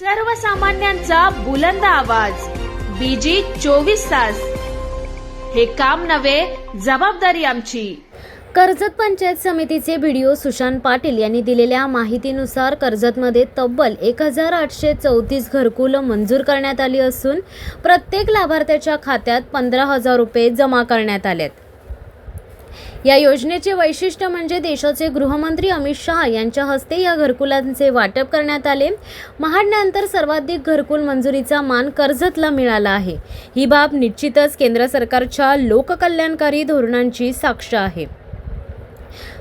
सर्वसामान्यांचा बुलंद आवाज. बीजी चोवीस तास. हे काम नव्हे जबाबदारी आमची. कर्जत पंचायत समितीचे व्हिडिओ सुशांत पाटील यांनी दिलेल्या माहितीनुसार कर्जतमध्ये तब्बल एक हजार आठशे चौतीस घरकुलं मंजूर करण्यात आली असून प्रत्येक लाभार्थ्याच्या खात्यात पंधरा हजार रुपये जमा करण्यात आलेत. या योजनेचे वैशिष्ट्य म्हणजे देशाचे गृहमंत्री अमित शहा यांच्या हस्ते या घरकुलांचे वाटप करण्यात आले. महाडण्यानंतर सर्वाधिक घरकुल मंजुरीचा मान कर्जतला मिळाला आहे. ही बाब निश्चितच केंद्र सरकारच्या लोककल्याणकारी धोरणांची साक्ष आहे.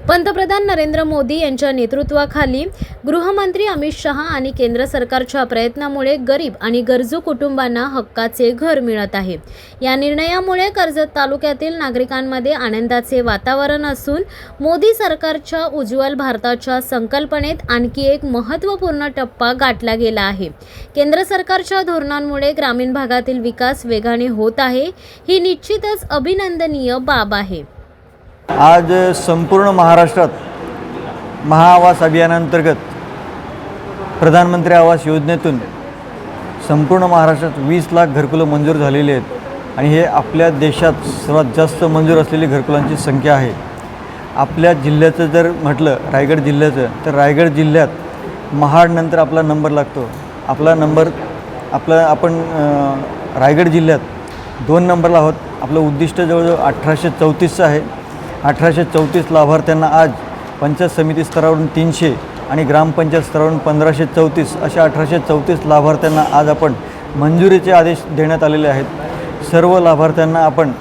पंतप्रधान नरेंद्र मोदी यांच्या नेतृत्वाखाली गृहमंत्री अमित शहा आणि केंद्र सरकारच्या प्रयत्नामुळे गरीब आणि गरजू कुटुंबांना हक्काचे घर मिळत आहे. या निर्णयामुळे कर्जत तालुक्यातील नागरिकांमध्ये आनंदाचे वातावरण असून मोदी सरकारच्या उज्ज्वल भारताच्या संकल्पनेत आणखी एक महत्त्वपूर्ण टप्पा गाठला गेला आहे. केंद्र सरकारच्या धोरणांमुळे ग्रामीण भागातील विकास वेगाने होत आहे. ही निश्चितच अभिनंदनीय बाब आहे. आज संपूर्ण महाराष्ट्रात महाआवास अभियानांतर्गत प्रधानमंत्री आवास योजनेतून संपूर्ण महाराष्ट्रात वीस लाख घरकुलं मंजूर झालेली आहेत आणि हे आपल्या देशात सर्वात जास्त मंजूर असलेली घरकुलांची संख्या आहे. आपल्या जिल्ह्याचं जर म्हटलं रायगड जिल्ह्याचं तर रायगड जिल्ह्यात महाडनंतर आपला नंबर लागतो. आपला नंबर आपला आपण रायगड जिल्ह्यात दोन नंबरला आहोत. आपलं उद्दिष्ट जवळजवळ अठराशे चौतीसचं आहे. अठराशे चौतीस लाभार्थ्यांना आज पंचायत समिती स्तरावरून तीनशे आणि ग्रामपंचायत स्तरावरून पंधराशे चौतीस अशा अठराशे चौतीस लाभार्थ्यांना आज आपण मंजुरीचे आदेश देण्यात आलेले आहेत. सर्व लाभार्थ्यांना आपण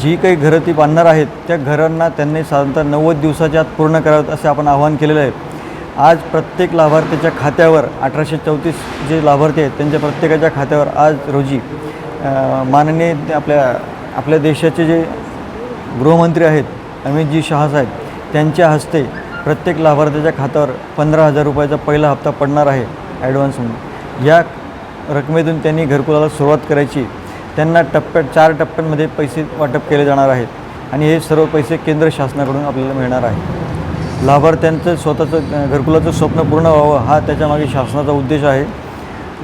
जी काही घरं ती बांधणार आहेत त्या घरांना त्यांनी साधारणतः नव्वद दिवसाच्या आत पूर्ण करावेत असे आपण आवाहन केलेलं आहे. आज प्रत्येक लाभार्थ्याच्या खात्यावर अठराशे चौतीस जे लाभार्थी आहेत त्यांच्या प्रत्येकाच्या खात्यावर आज रोजी माननीय आपल्या आपल्या देशाचे जे गृहमंत्री आहेत अमितजी शहासाहेब त्यांच्या हस्ते प्रत्येक लाभार्थ्याच्या खात्यावर पंधरा हजार रुपयाचा पहिला हप्ता पडणार आहे ॲडव्हान्स म्हणून. या रकमेतून त्यांनी घरकुलाला सुरुवात करायची. त्यांना टप्प्यात चार टप्प्यांमध्ये पैसे वाटप केले जाणार आहेत आणि हे सर्व पैसे केंद्र शासनाकडून आपल्याला मिळणार आहे लाभार्थ्यांचं स्वतःचं घरकुलाचं स्वप्न पूर्ण व्हावं हा त्याच्यामागे शासनाचा उद्देश आहे.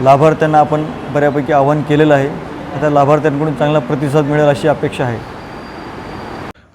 लाभार्थ्यांना आपण बऱ्यापैकी आवाहन केलेलं आहे. आता लाभार्थ्यांकडून चांगला प्रतिसाद मिळेल अशी अपेक्षा आहे.